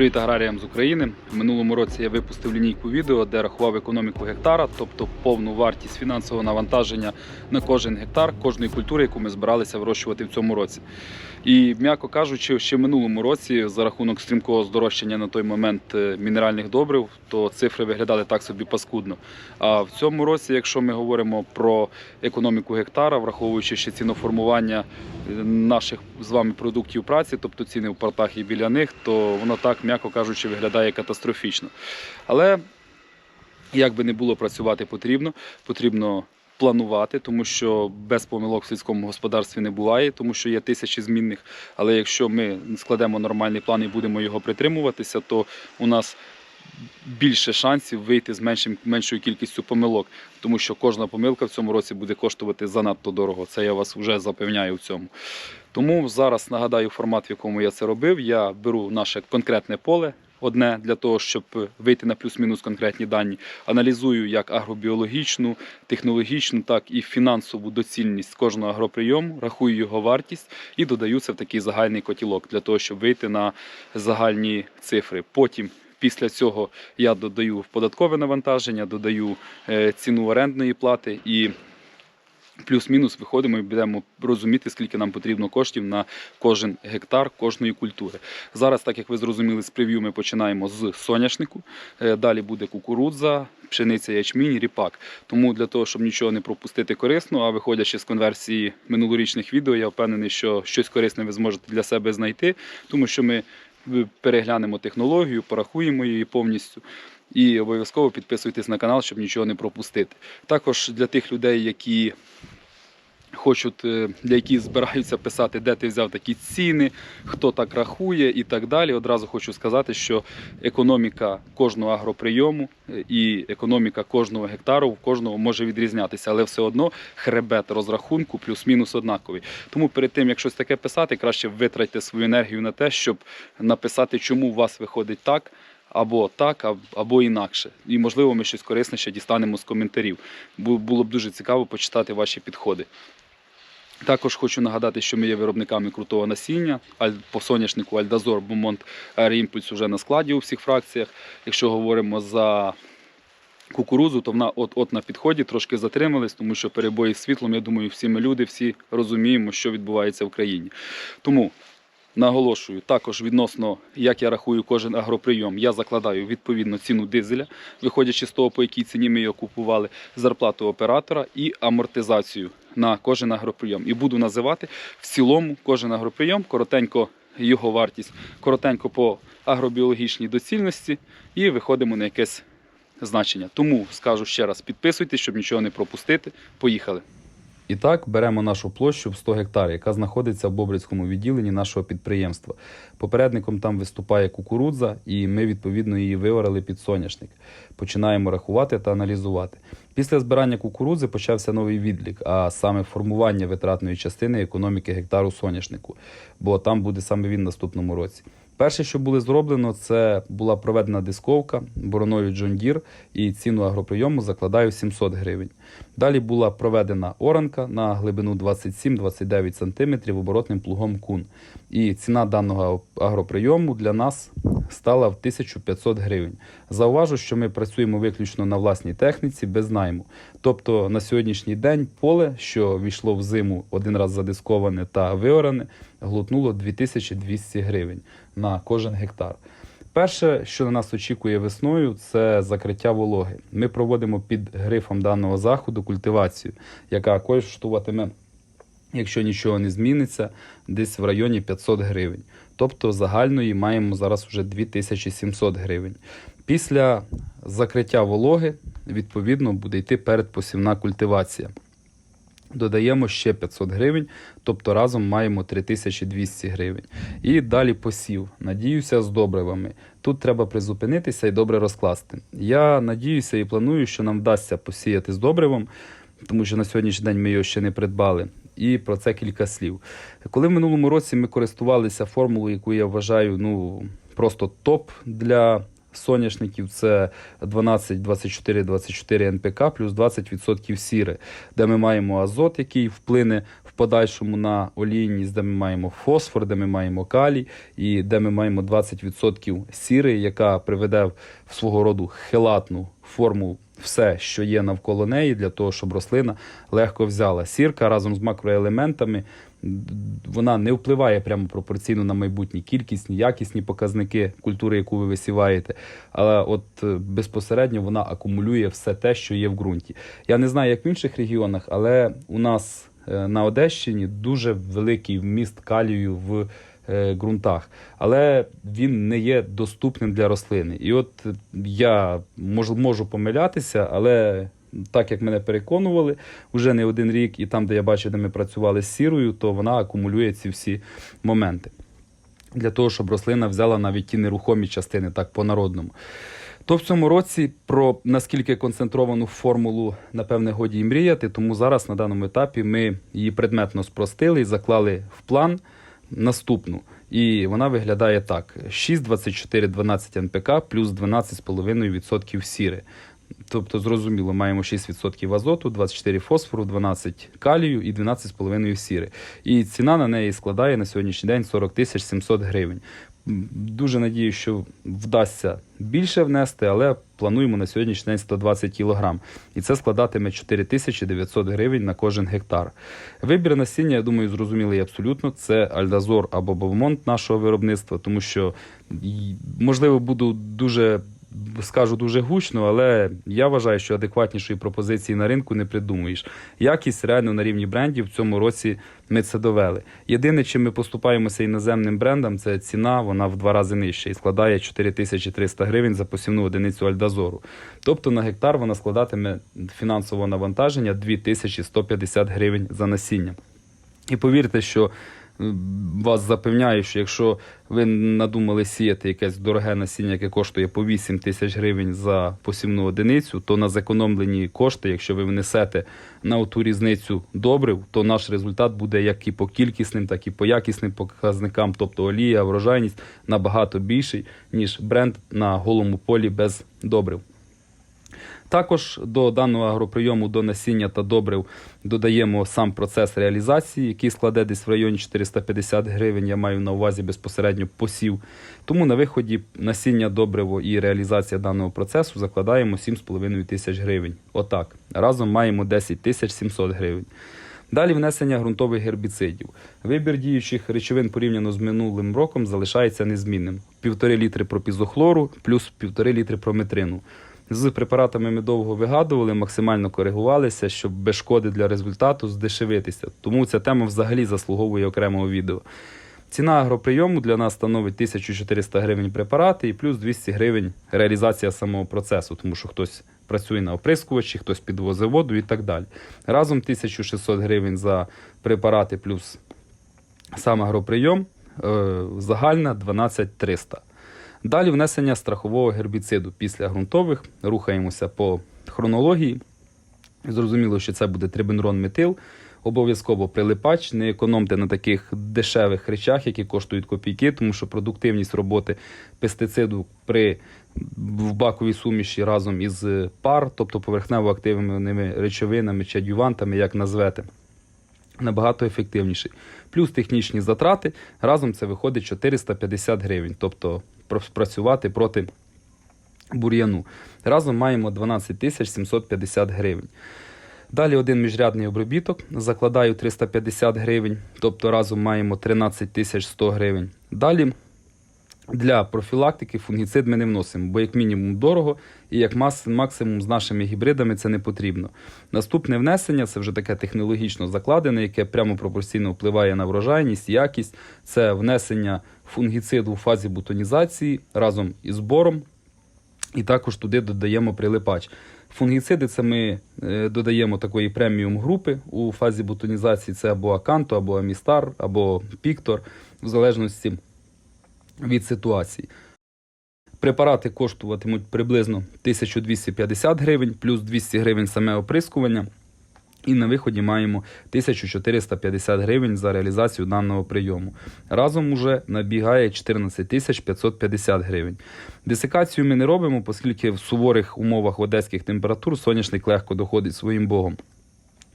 Привіт аграріям з України. В минулому році я випустив лінійку відео, де рахував економіку гектара, тобто повну вартість фінансового навантаження на кожен гектар кожної культури, яку ми збиралися вирощувати в цьому році. І, м'яко кажучи, ще в минулому році за рахунок стрімкого здорожчання на той момент е, мінеральних добрив, то цифри виглядали так собі паскудно. А в цьому році, якщо ми говоримо про економіку гектара, враховуючи ще ціноформування е, наших з вами продуктів праці, тобто ціни в портах і біля них, то воно так, м'яко кажучи, виглядає катастрофічно. Але як би не було працювати потрібно, потрібно планувати, тому що без помилок в сільському господарстві не буває, тому що є тисячі змінних. Але якщо ми складемо нормальний план і будемо його притримуватися, то у нас більше шансів вийти з меншим, меншою кількістю помилок, тому що кожна помилка в цьому році буде коштувати занадто дорого. Це я вас вже запевняю в цьому. Тому зараз нагадаю формат, в якому я це робив. Я беру наше конкретне поле. Одне для того, щоб вийти на плюс-мінус конкретні дані, аналізую як агробіологічну, технологічну, так і фінансову доцільність кожного агроприйому, рахую його вартість і додаю це в такий загальний котілок для того, щоб вийти на загальні цифри. Потім Після цього я додаю податкове навантаження, додаю е, ціну орендної плати і плюс-мінус виходимо і будемо розуміти, скільки нам потрібно коштів на кожен гектар кожної культури. Зараз, так як ви зрозуміли, з прев'ю ми починаємо з соняшнику. е, Далі буде кукурудза, пшениця, ячмінь, ріпак. Тому для того, щоб нічого не пропустити корисно, а виходячи з конверсії минулорічних відео, я впевнений, що щось корисне ви зможете для себе знайти, тому що ми переглянемо технологію, порахуємо її повністю. І обов'язково підписуйтесь на канал, щоб нічого не пропустити. Також для тих людей, які хочуть, е, для яких збираються писати, де ти взяв такі ціни, хто так рахує і так далі. Одразу хочу сказати, що економіка кожного агроприйому е, і економіка кожного гектару в кожного може відрізнятися, але все одно хребет розрахунку плюс-мінус однаковий. Тому перед тим, як щось таке писати, краще витратьте свою енергію на те, щоб написати, чому у вас виходить так. Або так, або інакше. І можливо, ми щось корисне ще дістанемо з коментарів. Бу- Було б дуже цікаво почитати ваші підходи. Також хочу нагадати, що ми є виробниками крутого насіння. По соняшнику Альдазор, Бомонт, Аерімпульс вже на складі у всіх фракціях. Якщо говоримо за кукурудзу, то вона от-от на підході трошки затримались, тому що перебої з світлом, я думаю, всі ми люди, всі розуміємо, що відбувається в країні. Тому наголошую, також відносно, як я рахую кожен агроприйом, я закладаю відповідно ціну дизеля, виходячи з того, по якій ціні ми його купували, зарплату оператора і амортизацію на кожен агроприйом. І буду називати в цілому кожен агроприйом, коротенько його вартість, коротенько по агробіологічній доцільності, і виходимо на якесь значення. Тому скажу ще раз, підписуйтесь, щоб нічого не пропустити. Поїхали. І так беремо нашу площу в 100 гектарів, яка знаходиться в Бобрицькому відділенні нашого підприємства. Попередником там виступає кукурудза, і ми відповідно її виварили під соняшник. Починаємо рахувати та аналізувати. Після збирання кукурудзи почався новий відлік, а саме формування витратної частини економіки гектару соняшнику, бо там буде саме він наступному році. Перше, що було зроблено, це була проведена дисковка бороною John Deere і ціну агроприйому закладаю 700 гривень. Далі була проведена оранка на глибину 27-29 см оборотним плугом кун. І ціна даного агроприйому для нас стала в 1500 гривень. Зауважу, що ми працюємо виключно на власній техніці без найму. Тобто на сьогоднішній день поле, що війшло в зиму один раз задисковане та виоране, глотнуло 2200 гривень на кожен гектар. Перше, що на нас очікує весною, це закриття вологи. Ми проводимо під грифом даного заходу культивацію, яка коштуватиме, якщо нічого не зміниться, десь в районі 500 гривень. Тобто загальної маємо зараз вже 2700 гривень. Після закриття вологи, відповідно, буде йти передпосівна культивація. Додаємо ще 500 гривень, тобто разом маємо 3200 гривень. І далі посів. Надіюся, з добривами. Тут треба призупинитися і добре розкласти. Я надіюся і планую, що нам вдасться посіяти з добривом, тому що на сьогоднішній день ми його ще не придбали. І про це кілька слів. Коли в минулому році ми користувалися формулою, яку я вважаю ну, просто топ для соняшників, це 12, 24, 24 НПК плюс 20% сіри, де ми маємо азот, який вплине в подальшому на олійність, де ми маємо фосфор, де ми маємо калій і де ми маємо 20% сіри, яка приведе в свого роду хелатну форму все, що є навколо неї, для того, щоб рослина легко взяла. Сірка разом з макроелементами вона не впливає прямо пропорційно на майбутні кількісні, якісні показники культури, яку ви висіваєте. Але от е, безпосередньо вона акумулює все те, що є в ґрунті. Я не знаю, як в інших регіонах, але у нас е, на Одещині дуже великий вміст калію в ґрунтах, але він не є доступним для рослини. І от е, я можу, можу помилятися, але так як мене переконували вже не один рік, і там, де я бачив, де ми працювали з сірою, то вона акумулює ці всі моменти. Для того, щоб рослина взяла навіть ті нерухомі частини, так по-народному. То в цьому році про наскільки концентровану формулу, напевне, годі і мріяти, тому зараз на даному етапі ми її предметно спростили і заклали в план наступну. І вона виглядає так: 6, 24, 12 НПК плюс 12,5% сіри. Тобто, зрозуміло, маємо 6% азоту, 24 фосфору, 12 калію і 12,5 сіри. І ціна на неї складає на сьогоднішній день 40 тисяч 700 гривень. Дуже надію, що вдасться більше внести, але плануємо на сьогоднішній день 120 кг. І це складатиме 4900 гривень на кожен гектар. Вибір насіння, я думаю, зрозумілий абсолютно. Це Альдазор або Бовмонт нашого виробництва, тому що можливо буду дуже. Скажу дуже гучно, але я вважаю, що адекватнішої пропозиції на ринку не придумуєш. Якість реально на рівні брендів в цьому році ми це довели. Єдине, чим ми поступаємося іноземним брендам, це ціна, вона в два рази нижча і складає 4300 гривень за посівну одиницю альдазору. Тобто на гектар вона складатиме фінансове навантаження 2150 гривень за насіння. І повірте, що вас запевняю, що якщо ви надумали сіяти якесь дороге насіння, яке коштує по 8 тисяч гривень за посівну одиницю, то на зекономлені кошти, якщо ви внесете на ту різницю добрив, то наш результат буде як і по кількісним, так і по якісним показникам, тобто олія, врожайність набагато більший, ніж бренд на голому полі без добрив. Також до даного агроприйому до насіння та добрив додаємо сам процес реалізації, який складе десь в районі 450 гривень. Я маю на увазі безпосередньо посів. Тому на виході насіння, добриво і реалізація даного процесу закладаємо 7,5 тисяч гривень. Отак. Разом маємо 10 тисяч 700 гривень. Далі внесення ґрунтових гербіцидів. Вибір діючих речовин порівняно з минулим роком залишається незмінним. Півтори літри пропізохлору плюс півтори літри прометрину. З препаратами ми довго вигадували, максимально коригувалися, щоб без шкоди для результату здешевитися. Тому ця тема взагалі заслуговує окремого відео. Ціна агроприйому для нас становить 1400 гривень препарати і плюс 200 гривень реалізація самого процесу, тому що хтось працює на оприскувачі, хтось підвозить воду і так далі. Разом 1600 гривень за препарати плюс сам агроприйом, е, загальна 12300. Далі внесення страхового гербіциду після ґрунтових. Рухаємося по хронології. Зрозуміло, що це буде трибенрон метил. Обов'язково прилипач. Не економте на таких дешевих речах, які коштують копійки, тому що продуктивність роботи пестициду при в баковій суміші разом із пар, тобто поверхнево активними речовинами чи адювантами, як назвете, набагато ефективніший. Плюс технічні затрати. Разом це виходить 450 гривень, тобто спрацювати проти бур'яну. Разом маємо 12 тисяч 750 гривень. Далі один міжрядний обробіток. Закладаю 350 гривень, тобто разом маємо 13 тисяч 100 гривень. Далі для профілактики фунгіцид ми не вносимо, бо як мінімум дорого, і як максимум з нашими гібридами це не потрібно. Наступне внесення це вже таке технологічно закладене, яке прямо пропорційно впливає на врожайність, якість. Це внесення фунгіциду у фазі бутонізації разом із бором. І також туди додаємо прилипач. Фунгіциди це ми е, додаємо такої преміум групи у фазі бутонізації. Це або Аканто, або Амістар, або Піктор, в залежності від ситуації. Препарати коштуватимуть приблизно 1250 гривень, плюс 200 гривень саме оприскування. І на виході маємо 1450 гривень за реалізацію даного прийому. Разом уже набігає 14 550 гривень. Десикацію ми не робимо, оскільки в суворих умовах одеських температур соняшник легко доходить своїм богом.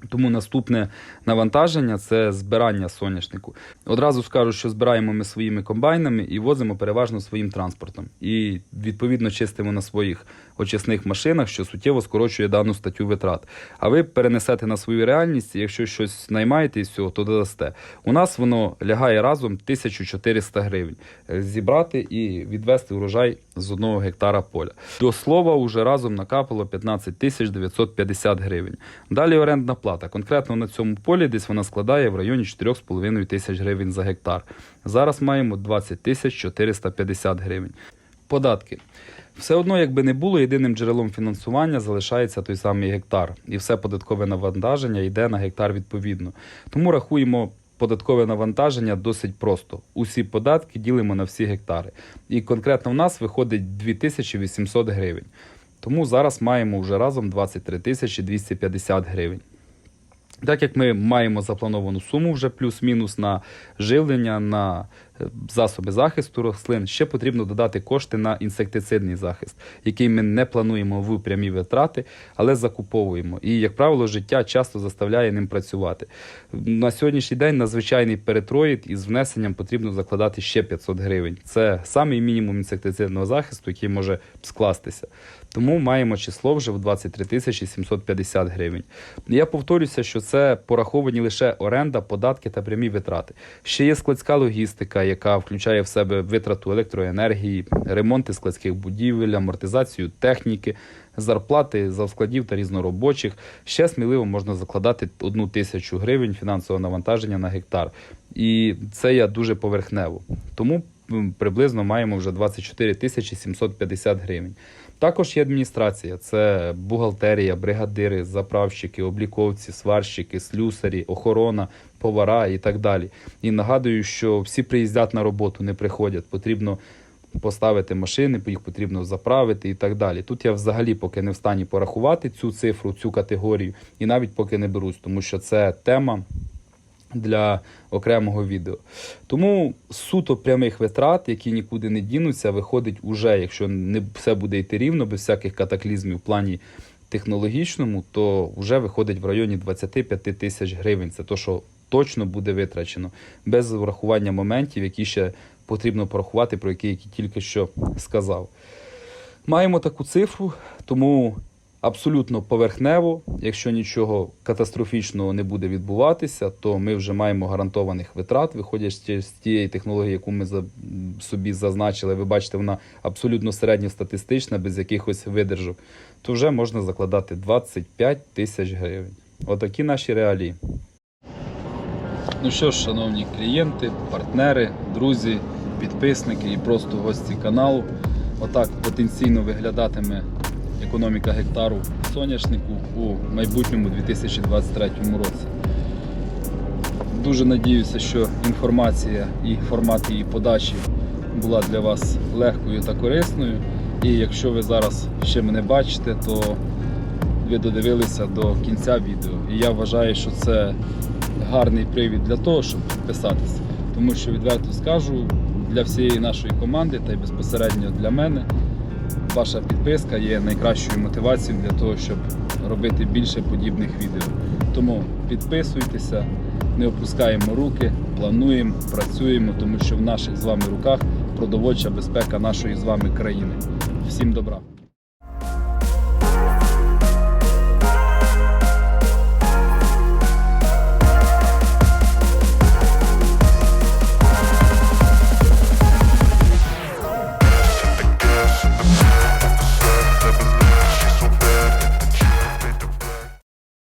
Тому наступне навантаження це збирання соняшнику. Одразу скажу, що збираємо ми своїми комбайнами і возимо переважно своїм транспортом. І відповідно чистимо на своїх очисних машинах, що суттєво скорочує дану статтю витрат. А ви перенесете на свою реальність, якщо щось наймаєте із цього, то додасте. У нас воно лягає разом 1400 гривень. Е, Зібрати і відвести урожай з одного гектара поля. До слова, уже разом накапало 15 тисяч 950 гривень. Далі орендна плата. Конкретно на цьому полі десь вона складає в районі 4,5 тисяч гривень за гектар. Зараз маємо 20 тисяч 450 гривень. Податки. Все одно, якби не було, єдиним джерелом фінансування залишається той самий гектар, і все податкове навантаження йде на гектар відповідно. Тому рахуємо податкове навантаження досить просто. Усі податки ділимо на всі гектари. І конкретно в нас виходить 2800 гривень. Тому зараз маємо вже разом 23 250 гривень. Так як ми маємо заплановану суму вже плюс-мінус на живлення, на засоби захисту рослин, ще потрібно додати кошти на інсектицидний захист, який ми не плануємо в прямі витрати, але закуповуємо. І, як правило, життя часто заставляє ним працювати. На сьогоднішній день на звичайний перетроїд із внесенням потрібно закладати ще 500 гривень. Це самий мінімум інсектицидного захисту, який може скластися. Тому маємо число вже в 23 тисячі 750 гривень. Я повторюся, що це пораховані лише оренда, податки та прямі витрати. Ще є складська логістика, яка включає в себе витрату електроенергії, ремонти складських будівель, амортизацію техніки, зарплати завскладів та різноробочих. Ще сміливо можна закладати одну тисячу гривень фінансового навантаження на гектар. І це я дуже поверхнево. Тому приблизно маємо вже 24 тисячі 750 гривень. Також є адміністрація: це бухгалтерія, бригадири, заправщики, обліковці, сварщики, слюсарі, охорона, повара і так далі. І нагадую, що всі приїздять на роботу, не приходять. Потрібно поставити машини, їх потрібно заправити і так далі. Тут я взагалі поки не в стані порахувати цю цифру, цю категорію, і навіть поки не берусь, тому що це тема для окремого відео. Тому суто прямих витрат, які нікуди не дінуться, виходить уже, якщо не все буде йти рівно, без всяких катаклізмів в плані технологічному, то вже виходить в районі 25 тисяч гривень. Це то, що точно буде витрачено, без врахування моментів, які ще потрібно порахувати, про які я тільки що сказав. Маємо таку цифру, тому абсолютно поверхнево, якщо нічого катастрофічного не буде відбуватися, то ми вже маємо гарантованих витрат, виходячи з тієї технології, яку ми собі зазначили. Ви бачите, вона абсолютно середньостатистична, без якихось видержок, то вже можна закладати 25 тисяч гривень. Отакі наші реалії. Ну що ж, шановні клієнти, партнери, друзі, підписники і просто гості каналу. Отак потенційно виглядатиме економіка гектару соняшнику у майбутньому 2023 році. Дуже надіюся, що інформація і формат її подачі була для вас легкою та корисною. І якщо ви зараз ще мене бачите, то ви додивилися до кінця відео. І я вважаю, що це гарний привід для того, щоб підписатися. Тому що відверто скажу, для всієї нашої команди та й безпосередньо для мене ваша підписка є найкращою мотивацією для того, щоб робити більше подібних відео. Тому підписуйтеся, не опускаємо руки, плануємо, працюємо, тому що в наших з вами руках продовольча безпека нашої з вами країни. Всім добра!